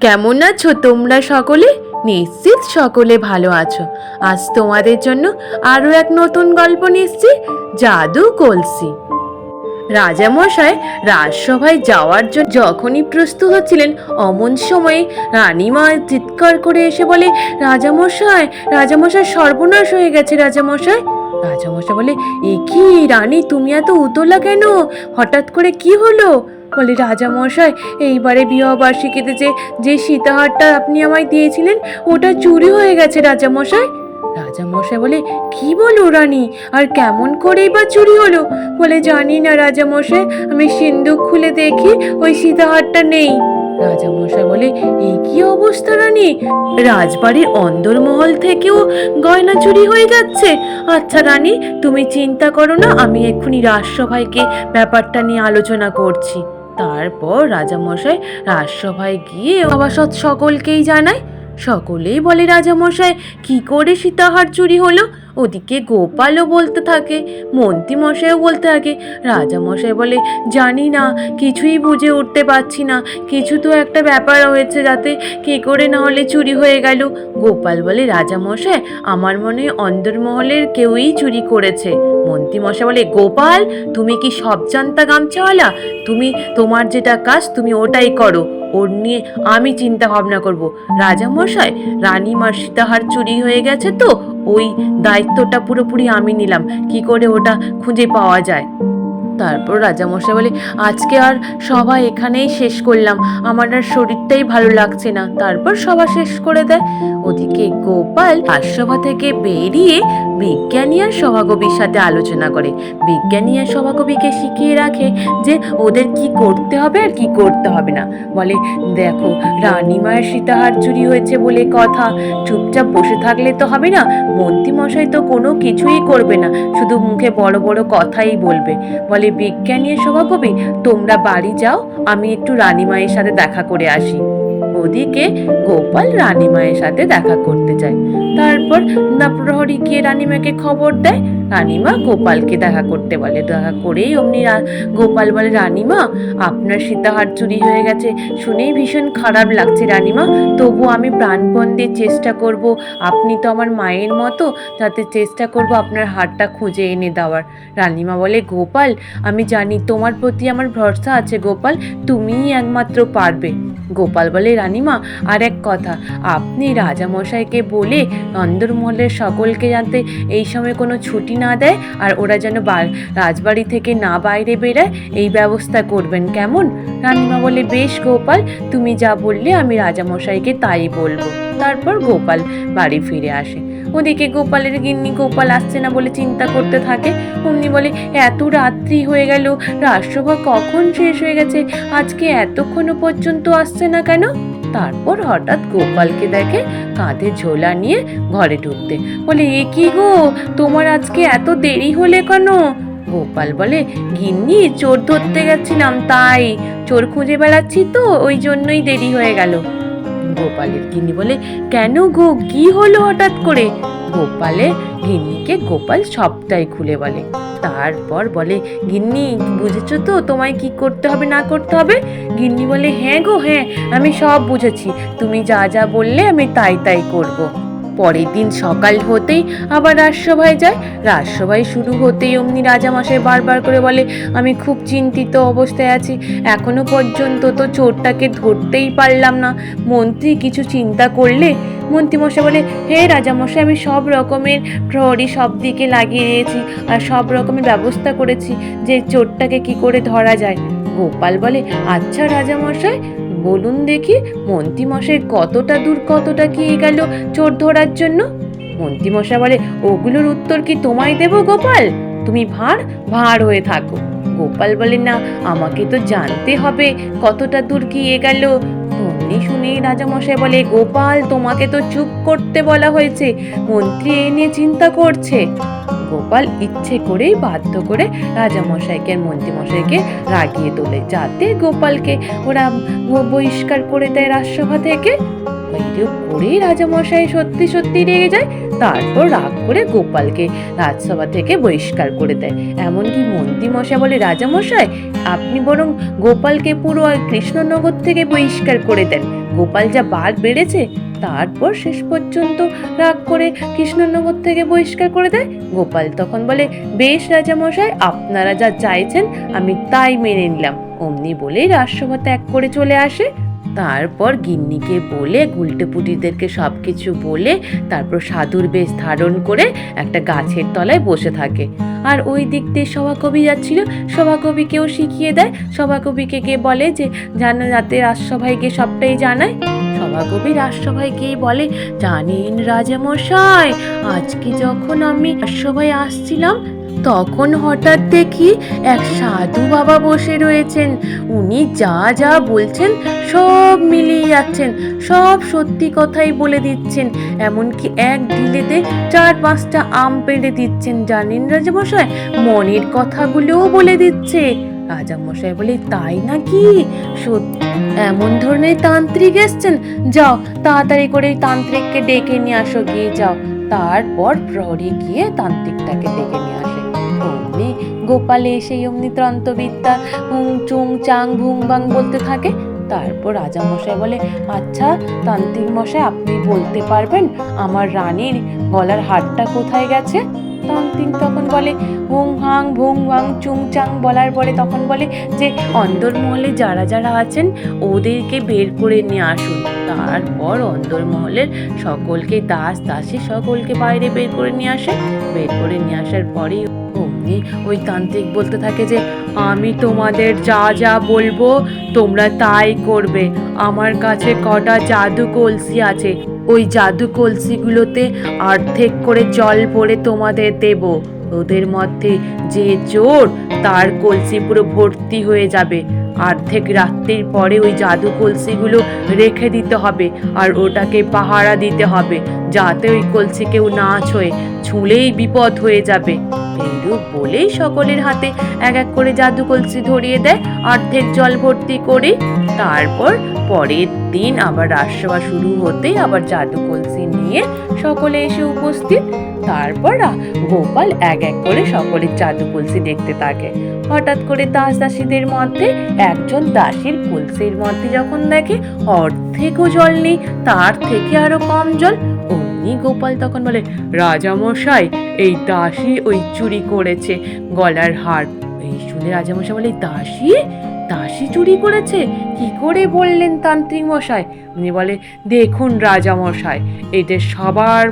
কেমন আছো তোমরা সকলে? নিশ্চিত সকলে ভালো আছো। আজ তোমাদের জন্য আরও এক নতুন গল্প নিচ্ছি, জাদু কলসি। রাজামশাই রাজসভায় যাওয়ার জন্য যখনই প্রস্তুত হচ্ছিলেন, অমন সময়ে রানীমা চিৎকার করে এসে বলে, রাজামশাই রাজামশাই, সর্বনাশ হয়ে গেছে রাজামশাই। রাজামশাই বলে, এ কি রানী, তুমি এত উতলা কেন? হঠাৎ করে কি হলো? বলে রাজামশাই এইবারে বিবাহবার্ষিকীতে যে যে সীতাহারটা আপনি আমায় দিয়েছিলেন, ওটা চুরি হয়ে গেছে রাজামশাই রাজামশাই বলে, কি বলো রানী, আর কেমন করেই বা চুরি হলো? বলে, জানি না রাজামশাই আমি সিন্দুক খুলে দেখি, ওই সীতাহারটা নেই। রাজামশাই বলে এই কি অবস্থা রানী? রাজবাড়ির অন্দরমহল থেকেও গয়না চুরি হয়ে যাচ্ছে। আচ্ছা রানী, তুমি চিন্তা করো না, আমি এক্ষুনি রাজসভাইকে ব্যাপারটা নিয়ে আলোচনা করছি। তারপর রাজামশাই রাজসভায় গিয়ে সভাসদ সকলকেই জানায়। সকলেই বলে, রাজামশাই, কি করে সীতাহার চুরি হলো? ওদিকে গোপালও বলতে থাকে মন্ত্রী মশাইও বলতে থাকে। রাজামশাই বলে, জানি না, কিছুই বুঝে উঠতে পারছি না। কিছু তো একটা ব্যাপার হয়েছে যাতে কি করে না হলে চুরি হয়ে গেল। গোপাল বলে, রাজামশাই, আমার মনে হয় অন্দরমহলের কেউই চুরি করেছে। মন্ত্রী মশাই বলে, গোপাল, তুমি কি সব জানতা গামছাওয়ালা? তুমি তোমার যেটা কাজ, তুমি ওটাই করো। ওর নিয়ে আমি চিন্তা ভাবনা করব। রাজামশাই, রানীমার সীতাহার চুরি হয়ে গেছে তো ওই দায়িত্বটা পুরোপুরি আমি নিলাম। কি করে ওটা খুঁজে পাওয়া যায়? তারপর রাজামশাই বলে, আজকে আর সভা এখানেই শেষ করলাম। আমার আর শরীরটাই ভালো লাগছে না। তারপর সভা শেষ করে দেয়। ওদিকে গোপাল রাজসভা থেকে বেরিয়ে বিজ্ঞানী আর সভাকবির সাথে আলোচনা করে। বিজ্ঞানী আর সভাকবিকে শিখিয়ে রাখে যে ওদের কি করতে হবে আর কি করতে হবে না। বলে, দেখো রানীমায়ের সীতাহার চুরি হয়েছে বলে কথা। চুপচাপ বসে থাকলে তো হবে না। মন্ত্রী মশাই তো কোনো কিছুই করবে না। শুধু মুখে বড় বড় কথাই বলবে। বলে, বিজ্ঞানী আর সভাকবি, তোমরা বাড়ি যাও। আমি একটু রানীমায়ের সাথে দেখা করে আসি। ওদিকে গোপাল রানীমায়ের সাথে দেখা করতে যায়। তারপর না প্রহরী গিয়ে রানীমাকে খবর দেয় রানীমা গোপালকে দেখা করতে বলে। দেখা করেই অমনি গোপাল বলে, রানীমা, আপনার সীতাহার চুরি হয়ে গেছে। শুনেই ভীষণ খারাপ লাগছে রানীমা। তবু আমি প্রাণপণ দিয়ে চেষ্টা করব। আপনি তো আমার মায়ের মতো। যাতে চেষ্টা করব আপনার হারটা খুঁজে এনে দেওয়ার। রানীমা বলে, গোপাল, আমি জানি তোমার প্রতি আমার ভরসা আছে গোপাল। তুমিই একমাত্র পারবে। গোপাল বলে, রানীমা, আর এক কথা। আপনি রাজামশাইকে বলে অন্দরমহলের সকলকে যাতে এই সময় কোনো ছুটি না দেয় আর ওরা যেন রাজবাড়ি থেকে না বাইরে বেরায়, এই ব্যবস্থা করবেন কেমন? রানীমা বলে, বেশ গোপাল, তুমি যা বললে আমি রাজামশাইকে তাই বলব। তারপর গোপাল বাড়ি ফিরে আসে। ওদিকে গোপালের গিন্নি গোপাল আসছে না বলে চিন্তা করতে থাকে। অমনি বলে, এত রাত্রি হয়ে গেল, রাজসভা কখন শেষ হয়ে গেছে? আজকে এতক্ষণও পর্যন্ত আসছে না কেন? তারপর হঠাৎ গোপালকে দেখে কাঁধে ঝোলা নিয়ে ঘরে ঢুকতে। বলে, এ কি গো? তোমার আজকে এত দেরি হলে কেন? গোপাল বলে, গিন্নি, চোর ধরতে গেছিলাম, তাই। চোর খুঁজে বেড়াচ্ছি তো, ওই জন্যই দেরি হয়ে গেল। গোপালের গিন্নি বলে, কেন গো? কি হলো হঠাৎ করে? গোপালে গিন্নিকে গোপাল সবটাই খুলে বলে। তারপর বলে, গিন্নি, বুঝেছ তো তোমায় কি করতে হবে, না করতে হবে? গিন্নি বলে হ্যাঁ গো হ্যাঁ আমি সব বুঝেছি। তুমি যা যা বললে আমি তাই তাই করব। পরের দিন সকাল হতেই আবার রাজসভায় যায়। রাজসভায় শুরু হতেই অমনি রাজামশাই বারবার করে বলে, আমি খুব চিন্তিত অবস্থায় আছি। এখনও পর্যন্ত তো চোরটাকে ধরতেই পারলাম না। মন্ত্রী কিছু চিন্তা করলে মন্ত্রীমশাই বলে, হে রাজামশাই আমি সব রকমের প্রহরী সব দিকে লাগিয়ে দিয়েছি আর সব রকমের ব্যবস্থা করেছি যে চোরটাকে কি করে ধরা যায়। গোপাল বলে আচ্ছা রাজামশাই বলুন দেখি মন্ত্রীমশাই কতটা দূর, কতটা কি গেল চোর ধরার জন্য? মন্ত্রীমশাই বলে, ওগুলোর উত্তর কি তোমায় দেব গোপাল? তুমি ভাঁড় ভাঁড় হয়ে থাকো। গোপাল বলে, না, আমাকে তো জানতে হবে কতটা দূর গিয়ে গেল। শুনে রাজামশাই বলে, গোপাল, তোমাকে তো চুপ করতে বলা হয়েছে। মন্ত্রী এই নিয়ে চিন্তা করছে। গোপাল ইচ্ছে করেই বাধ্য করে রাজামশাইকে আর মন্ত্রীমশাইকে রাগিয়ে তোলে, যাতে গোপালকে ওরা বহিষ্কার করে দেয় রাজসভা থেকে। এইরূপ করেই রাজামশাই সত্যি সত্যি রেগে যায়। তারপর রাগ করে গোপালকে রাজসভা থেকে বহিষ্কার করে দেয়। এমনকি মন্ত্রী মশাই বলে রাজামশাই আপনি বরং গোপালকে পুরো আর কৃষ্ণনগর থেকে বহিষ্কার করে দেন। গোপাল যা বার বেড়েছে, তারপর শেষ পর্যন্ত রাগ করে কৃষ্ণনগর থেকে বহিষ্কার করে দেয়। গোপাল তখন বলে, বেশ রাজামশাই আপনারা যা চাইছেন, আমি তাই মেনে নিলাম। অমনি বলেই রাজসভা ত্যাগ করে চলে আসে। তারপর গিন্নিকে বলে, গুলটেপুটিদেরকে সব কিছু বলে, তারপর সাধুর বেশ ধারণ করে একটা গাছের তলায় বসে থাকে। আর ওই দিক দিয়ে সভাকবি যাচ্ছিল। সভাকবিকেও শিখিয়ে দেয়। সভাকবিকে গিয়ে বলে যে, জানা যাতে রাজসভায় গিয়ে সবটাই জানায়? সভাকবি রাজসভায় গিয়ে বলে, জানেন রাজামশাই, আজকে যখন আমি রাজসভায় আসছিলাম তখন হঠাৎ দেখি এক সাধু বাবা বসে রয়েছেন। উনি যা যা বলছেন সব মিলিয়ে যাচ্ছেন, সব সত্যি কথাই বলে দিচ্ছেন। এমনকি এক ঢিলেতে চার, পাঁচটা আম পেড়ে দিচ্ছেন। জানেন রাজামশাই? মনের কথাগুলোও বলে দিচ্ছে। রাজামশাই বলে, তাই নাকি? সত্যি এমন ধরনের তান্ত্রিক এসছেন। যাও, তাড়াতাড়ি করে তান্ত্রিককে ডেকে নিয়ে আসো, গিয়ে যাও। তারপর প্রহরী গিয়ে তান্ত্রিকটাকে ডেকে নিয়ে আসে। গোপালে এসে অমনি ত্রন্তবিদ্যা হুং চুং চাং ভুং বাং বলতে থাকে। তারপর রাজামশাই বলে আচ্ছা তান্ত্রিক মশাই আপনি বলতে পারবেন আমার রানীর গলার হারটা কোথায় গেছে? তান্ত্রিক তখন বলে, হুং হাং ভুং ভাং চুং চাং বলার পরে তখন বলে যে, অন্দরমহলে যারা যারা আছেন, ওদেরকে বের করে নিয়ে আসুন। তারপর অন্দরমহলের সকলকে দাস দাসী সকলকে বাইরে বের করে নিয়ে আসে। বের করে নিয়ে আসার পরেই অমনি ওই তান্ত্রিক বলতে থাকে যে, আমি তোমাদের যা যা বলব, তোমরা তাই করবে। আমার কাছে কটা জাদু কলসি আছে। ওই জাদু কলসিগুলোতে অর্ধেক করে জল ভরে তোমাদের দেব। ওদের মধ্যে যে চোর তার কলসি পুরো ভর্তি হয়ে যাবে। অর্ধেক রাত্রির পরে ওই জাদু কলসিগুলো রেখে দিতে হবে আর ওটাকে পাহারা দিতে হবে, যাতে ওই কলসি কেউ না ছোঁয়ে, ছুঁলেই বিপদ হয়ে যাবে। এইরূপ বলেই সকলের হাতে এক এক করে জাদু কলসি ধরিয়ে দেয়, অর্ধেক জল ভর্তি করে। তারপর পরের দিন আবার রাজসভা শুরু হতেই আবার জাদু কলসি নিয়ে সকলে এসে উপস্থিত। তারপর গোপাল এক এক করে সকলের জাদু কলসি দেখতে থাকে। হঠাৎ করে দাস দাসীদের মধ্যে একজন দাসীর কলসির মধ্যে যখন দেখে অর্ধেকও জল নেই, তার থেকে আরও কম জল অমনি গোপাল তখন বলে, রাজামশাই, এই দাসী ওই চুরি করেছে গলার হার। এই শুনে রাজামশাই বলে, দাসী? দাসী চুরি করেছে? কি করে বললেন তান্ত্রিক মশাই উনি বলে, দেখুন রাজামশাই এদের সবার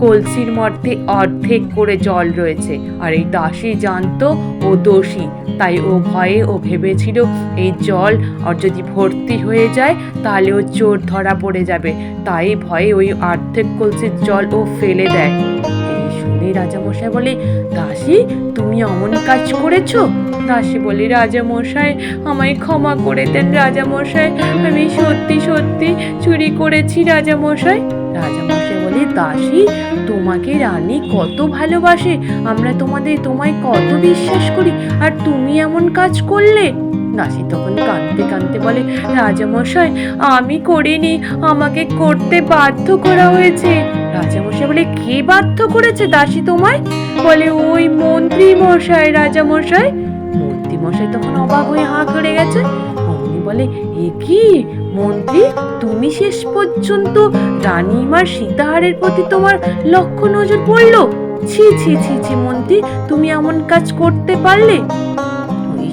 কলসির মধ্যে অর্ধেক করে জল রয়েছে, আর এই দাসী জানতো ও দোষী, তাই ও ভয়ে ও ভেবেছিল এই জল আর যদি ভর্তি হয়ে যায়, তাহলে ও চোর ধরা পড়ে যাবে, তাই ভয়ে ওই অর্ধেক কলসির জল ও ফেলে দেয়। শুনে রাজামশাই বলে, দাসী, তুমি অমন কাজ করেছ? দাসী বলি, রাজামশাই, আমায় ক্ষমা করে দেন রাজামশাই। আমি সত্যি সত্যি চুরি করেছি রাজামশাই। রাজামশাই বলে, দাসী, তোমাকে রানী কত ভালোবাসে। আমরা তোমাদের তোমায় কত বিশ্বাস করি। আর তুমি এমন কাজ করলে? দাসী তখন কাঁদতে কাঁদতে বলে, রাজামশাই, আমি করিনি, আমাকে করতে বাধ্য করা হয়েছে। রাজামশাই বলে, কে বাধ্য করেছে দাসী তোমায়? বলে, ওই মন্ত্রী মশাই রাজামশাই। মন্ত্রী মশাই তখন অবাক হয়ে হাঁ করে গেছে। অমনি বলে, এ কি? মন্ত্রী, তুমি শেষ পর্যন্ত রানীমার সীতাহারের প্রতি তোমার লক্ষ্য নজর পড়ল? ছি ছি ছি ছি, মন্ত্রী, তুমি এমন কাজ করতে পারলে?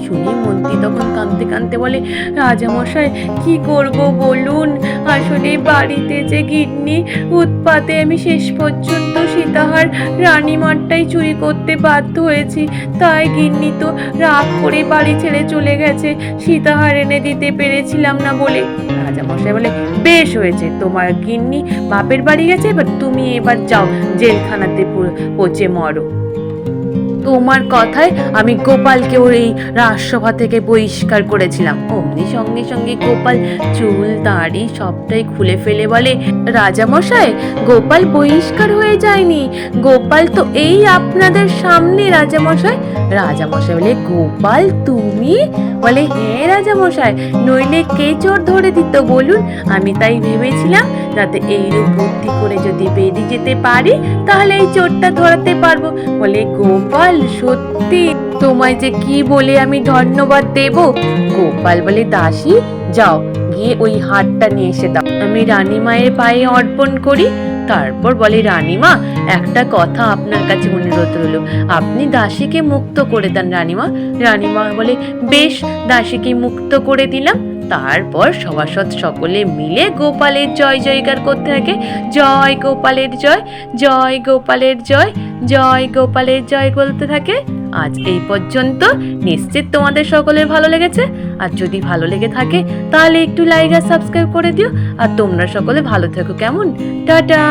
শুনে মন্ত্রী তখন কাঁদতে কাঁদতে বলে, রাজামশাই, কি করব বলুন? আসলে বাড়িতে যে গিন্নি উৎপাতে আমি শেষ পর্যন্ত সীতাহার রানীমারটাই চুরি করতে বাধ্য হয়েছি। তাই গিন্নি তো রাগ করে বাড়ি ছেড়ে চলে গেছে। সীতাহার এনে দিতে পেরেছিলাম না বলে। রাজামশাই বলে, বেশ হয়েছে, তোমার গিন্নি বাপের বাড়ি গেছে, এবার তুমি এবার যাও, জেলখানাতে পচে মরো। তোমার কথায় আমি গোপালকে ওর এই রাজসভা থেকে বহিষ্কার করেছিলাম। অমনি সঙ্গে সঙ্গে গোপাল চুল, দাড়ি সবটাই খুলে ফেলে বলে, রাজামশাই, গোপাল বহিষ্কার হয়ে যায়নি। গোপাল তো এই আপনাদের সামনে, রাজামশাই। রাজামশাই বলে, গোপাল, তুমি? বলে হ্যাঁ রাজামশাই, নইলে কে চোর ধরে দিত বলুন? আমি তাই ভেবেছিলাম, যাতে এইরূপ বুদ্ধি করে যদি বেরিয়ে যেতে পারি, তাহলে এই চোরটা ধরাতে পারব। বলে, গোপাল সত্যি? তোমায় যে কি বলে আমি ধন্যবাদ দেব? গোপাল বলে, দাসী, যাও, গিয়ে ওই হারটা নিয়ে এসে দাও। আমি রানীমায়ের পায়ে অর্পণ করি। তারপর বলে রানীমা একটা কথা আপনার কাছে অনুরোধ রইল। আপনি দাসীকে মুক্ত করে দেন রানীমা রানীমা বলে, বেশ, দাসীকে মুক্ত করে দিলাম। তারপর সভাসদ সকলে মিলে গোপালের জয় জয়কার করতে থাকে। জয় গোপালের জয় জয় গোপালের জয় জয় গোপালের জয় বলতে থাকে। আজ এই পর্যন্ত। নিশ্চিত তোমাদের সকলের ভালো লেগেছে। আর যদি ভালো লেগে থাকে, তাহলে একটু লাইক আর সাবস্ক্রাইব করে দিও। আর তোমরা সকলে ভালো থেকো কেমন? টাটা!